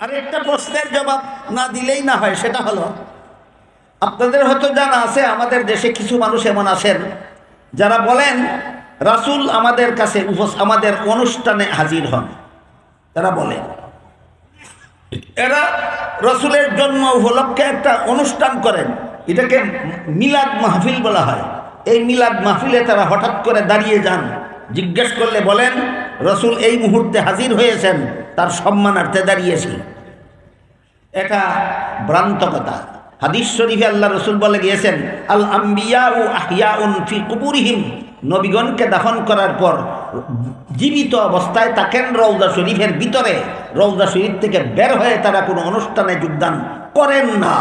আর একটা প্রশ্নের জবাব না দিলেই না হয়, সেটা হলো, আপনাদের হয়তো জানা আছে, আমাদের দেশে কিছু মানুষ এমন আছেন, যারা বলেন, রাসূল আমাদের কাছে আমাদের অনুষ্ঠানে হাজির হন। তারা বলে, এরা রসুলের জন্ম উপলক্ষে একটা অনুষ্ঠান করেন, এটাকে মিলাদ মাহফিল বলা হয়। এই মিলাদ মাহফিলে তারা হঠাৎ করে দাঁড়িয়ে যান, জিজ্ঞেস করলে বলেন, রসুল এই মুহূর্তে হাজির হয়েছেন। তার সম্মানার্থে দাঁড়িয়েছি। এটা ভ্রান্ত কথা হাদিস শরীফে আল্লাহ রসুল বলে গিয়েছেন, আল আম্বিয়া ও আহিয়া উন ফি কুবুরিহিম। নবীগণকে দাফন করার পর জীবিত অবস্থায় তাকেন রৌদা শরীফের ভিতরে। রৌদা শরীফ থেকে বের হয়ে তারা কোনো অনুষ্ঠানে যোগদান করেন না।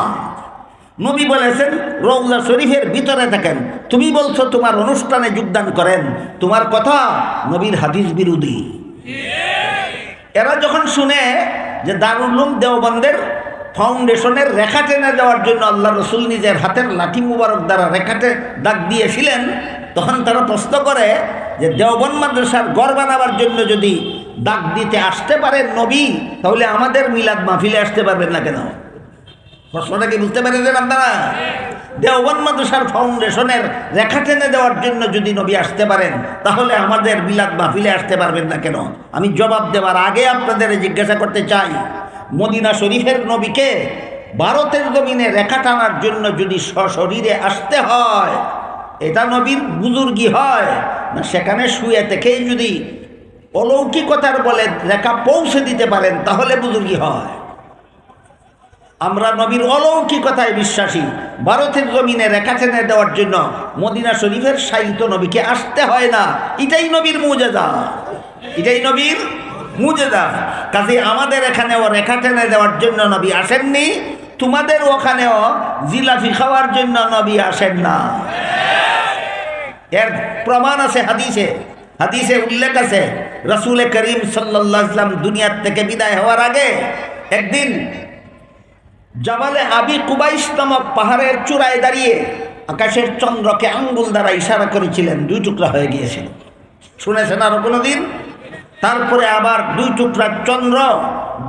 নবী বলেছেন রৌদা শরীফের ভিতরে থাকেন। তুমি বলছো তোমার অনুষ্ঠানে যোগদান করেন। তোমার কথা নবীর হাদিস বিরোধী। এরা যখন শুনে যে দারুলুম দেওবন্দের ফাউন্ডেশনের রেখা টেনে দেওয়ার জন্য আল্লাহ রসুল নিজের হাতের লাঠি মুবারক দ্বারা রেখাটে দাগ দিয়েছিলেন, তখন তারা প্রশ্ন করে যে দেওবন মাদ্রাসার গড় বানাবার জন্য যদি দাগ দিতে আসতে পারে নবী, তাহলে আমাদের মিলাদ মাহফিলে আসতে পারবেন না কেন? প্রশ্নটা কি বুঝতে পেরেছেন আপনারা দেওবন মাদ্রাসার ফাউন্ডেশনের রেখা টেনে দেওয়ার জন্য যদি নবী আসতে পারেন, তাহলে আমাদের মিলাদ মাহফিলে আসতে পারবেন না কেন? আমি জবাব দেওয়ার আগে আপনাদের জিজ্ঞাসা করতে চাই, মদিনা শরীফের নবীকে ভারতের জমিনে রেখা টানার জন্য যদি সশরীরে আসতে হয়, এটা নবীর বুজুর্গি হয়? না সেখানে শুয়ে থেকেই যদি অলৌকিকতার বলে রেখা পৌঁছে দিতে পারেন, তাহলে বুজুর্গি হয়। আমরা নবীর অলৌকিকতায় বিশ্বাসী। ভারতের জমিনে রেখা টেনে দেওয়ার জন্য মদিনা শরীফের সাহিত্য নবীকে আসতে হয় না। এটাই নবীর মুজেদা এটাই নবীর মুজেদা কাজে আমাদের এখানেও রেখা টেনে দেওয়ার জন্য নবী আসেননি। তোমাদের ওখানেও জিলাফি খাওয়ার জন্য নবী আসেন না। এর প্রমাণ আছে হাদিসে। হাদিসে উল্লেখ আছে, রসুল করিম সাল্লাহ ইসলাম দুনিয়ার থেকে বিদায় হওয়ার আগে একদিন জামালে আবি কুবাইশ নামক পাহাড়ের চূড়ায় দাঁড়িয়ে আকাশের চন্দ্রকে আঙ্গুল দ্বারা ইশারা করেছিলেন, দুই টুকরা হয়ে গিয়েছিল। শুনেছেন আরও কোনোদিন? তারপরে আবার দুই টুকরা চন্দ্র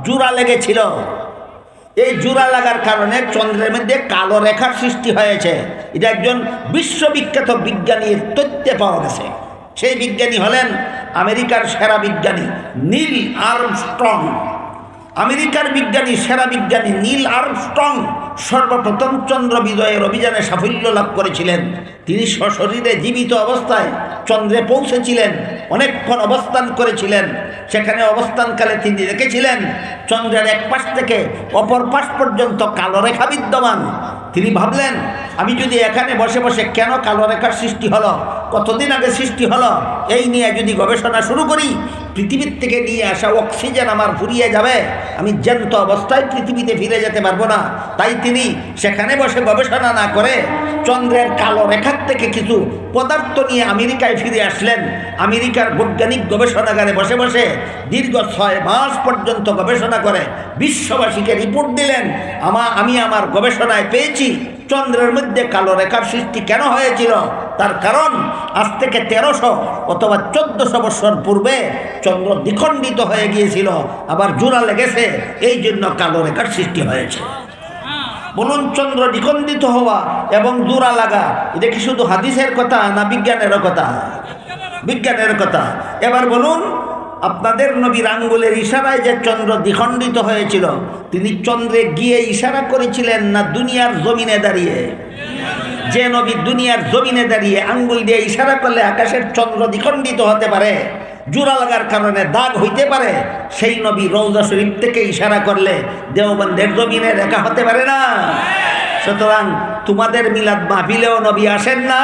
জোড়া লেগেছিল। এই জোড়া লাগার কারণে চন্দ্রের মধ্যে কালো রেখার সৃষ্টি হয়েছে। এটা একজন বিশ্ববিখ্যাত বিজ্ঞানীর তথ্যে পাওয়া গেছে। সেই বিজ্ঞানী হলেন আমেরিকার সেরা বিজ্ঞানী নীল আর্মস্ট্রং। আমেরিকার বিজ্ঞানী, সেরা বিজ্ঞানী নীল আর্মস্ট্রং সর্বপ্রথম চন্দ্র বিজয়ের অভিযানে সাফল্য লাভ করেছিলেন। তিনি সশরীরে জীবিত অবস্থায় চন্দ্রে পৌঁছেছিলেন, অনেকক্ষণ অবস্থান করেছিলেন। সেখানে অবস্থানকালে তিনি দেখেছিলেন চন্দ্রের এক পাশ থেকে অপর পাশ পর্যন্ত কালো রেখা বিদ্যমান। তিনি ভাবলেন, আমি যদি এখানে বসে বসে কেন কালো রেখার সৃষ্টি হলো? কতদিন আগে সৃষ্টি হলো? এই নিয়ে যদি গবেষণা শুরু করি পৃথিবীর থেকে নিয়ে আসা অক্সিজেন আমার ফুরিয়ে যাবে। আমি জ্যান্ত অবস্থায় পৃথিবীতে ফিরে যেতে পারব না। তাই তিনি সেখানে বসে গবেষণা না করে চন্দ্রের কালো রেখার থেকে কিছু পদার্থ নিয়ে আমেরিকায় ফিরে আসলেন। আমেরিকার বৈজ্ঞানিক গবেষণাগারে বসে বসে দীর্ঘ ছয় মাস পর্যন্ত গবেষণা করে বিশ্ববাসীকে রিপোর্ট দিলেন, আমা আমি আমার গবেষণায় পেয়েছি। চন্দ্রের মধ্যে কালো রেখার সৃষ্টি কেন হয়েছিল? তার কারণ আজ থেকে তেরোশো অথবা চোদ্দশো বছর পূর্বে চন্দ্র দ্বিখণ্ডিত হয়ে গিয়েছিল। আবার জোড়া লেগেছে। এই জন্য কালো রেখার সৃষ্টি হয়েছে। বলুন, চন্দ্র দ্বিখণ্ডিত হওয়া এবং জোড়া লাগা, এটা কি শুধু হাদিসের কথা না বিজ্ঞানেরও কথা? বিজ্ঞানের কথা। এবার বলুন, আপনাদের নবীর আঙ্গুলের ইশারায় যে চন্দ্র দ্বিখণ্ডিত হয়েছিল, তিনি চন্দ্রে গিয়ে ইশারা করেছিলেন না দুনিয়ার জমিনে দাঁড়িয়ে? যে নবী দুনিয়ার জমিনে দাঁড়িয়ে আঙ্গুল দিয়ে ইশারা করলে আকাশের চন্দ্র দ্বিখণ্ডিত হতে পারে জোড়া লাগার কারণে দাগ হইতে পারে, সেই নবী রৌজা শরীফ থেকে ইশারা করলে দেওবন্দের জমিনে রেখা হতে পারে না। সুতরাং তোমাদের মিলাদ মাহফিলেও নবী আসেন না,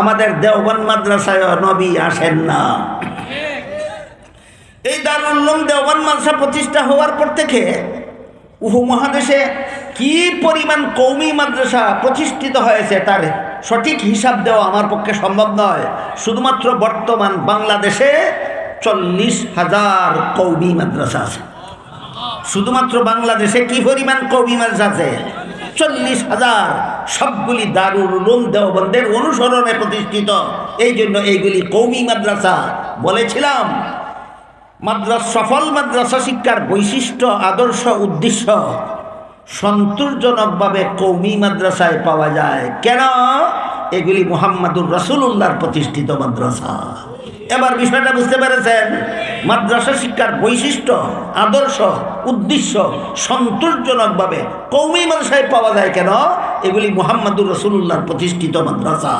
আমাদের দেওবন মাদ্রাসায়ও নবী আসেন না। এই দারুল্লুম দেওবন মাদ্রাসা প্রতিষ্ঠা হওয়ার পর থেকে উপমহাদেশে কি পরিমাণ কৌমি মাদ্রাসা প্রতিষ্ঠিত হয়েছে তার সঠিক হিসাব দেওয়া আমার পক্ষে সম্ভব নয়। শুধুমাত্র বর্তমান বাংলাদেশে চল্লিশ হাজার কৌমি মাদ্রাসা আছে। শুধুমাত্র বাংলাদেশে কি পরিমাণ কৌমি মাদ্রাসা আছে? চল্লিশ হাজার। সবগুলি দারুল উলুম দেওবন্দের অনুসরণে প্রতিষ্ঠিত। এই জন্য এইগুলি কৌমি মাদ্রাসা বলেছিলাম। মাদ্রাস, সফল মাদ্রাসা শিক্ষার বৈশিষ্ট্য, আদর্শ, উদ্দেশ্য সন্তোষজনকভাবে কৌমি মাদ্রাসায় পাওয়া যায়। কেন? এগুলি মুহাম্মাদুর রসুল্লাহর প্রতিষ্ঠিত মাদ্রাসা। এবার বিষয়টা বুঝতে পেরেছেন? মাদ্রাসা শিক্ষার বৈশিষ্ট্য, আদর্শ, উদ্দেশ্য সন্তোষজনকভাবে কৌমি মাদ্রাসায় পাওয়া যায় কেন? এগুলি মুহাম্মাদুর রসুল্লাহর প্রতিষ্ঠিত মাদ্রাসা।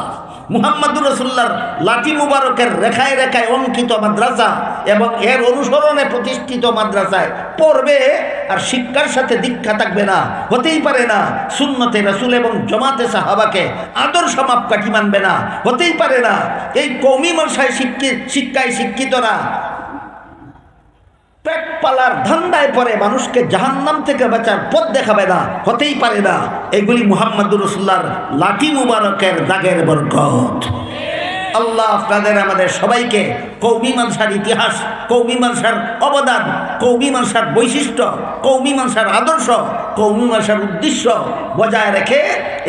মুহাম্মদুর রসুল্লার লাঠি মুবারকের রেখায় রেখায় অঙ্কিত মাদ্রাসা এবং এর অনুসরণে প্রতিষ্ঠিত মাদ্রাসায় পড়বে আর শিক্ষার সাথে দীক্ষা থাকবে না, হতেই পারে না। সুন্নতে রসুল এবং জমাতে সাহাবাকে আদর্শ মাপকাঠি মানবে না, হতেই পারে না। এই কৌমি মাসায় শিক্ষিত শিক্ষায় শিক্ষিতরা পেট পালার ধান্দায় পরে মানুষকে জাহান্নাম থেকে বাঁচার পথ দেখাবে না, হতেই পারে না। এগুলি মুহাম্মদুর রসুল্লার লাঠি মুবারকের দাগের বরকত। আল্লাহ আপনাদের, আমাদের সবাইকে কৌমি মানসার ইতিহাস, কৌমি মানসার অবদান, কৌমি মানসার বৈশিষ্ট্য, কৌমি মানসার আদর্শ, কৌমি মানসার উদ্দেশ্য বজায় রেখে,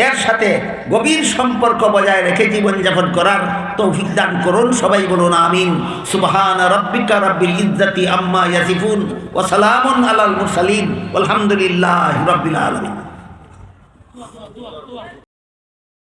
এর সাথে গভীর সম্পর্ক বজায় রেখে জীবনযাপন করার তৌফিক দান করুন। সবাই বলুন আমিন। সুবহান রব্বিকা রব্বিল ইজ্জাতি আম্মা ইয়াসিফুন ওয়া সালামুন আলাল মুরসালিন। আলহামদুলিল্লাহি রাব্বিল আলামিন।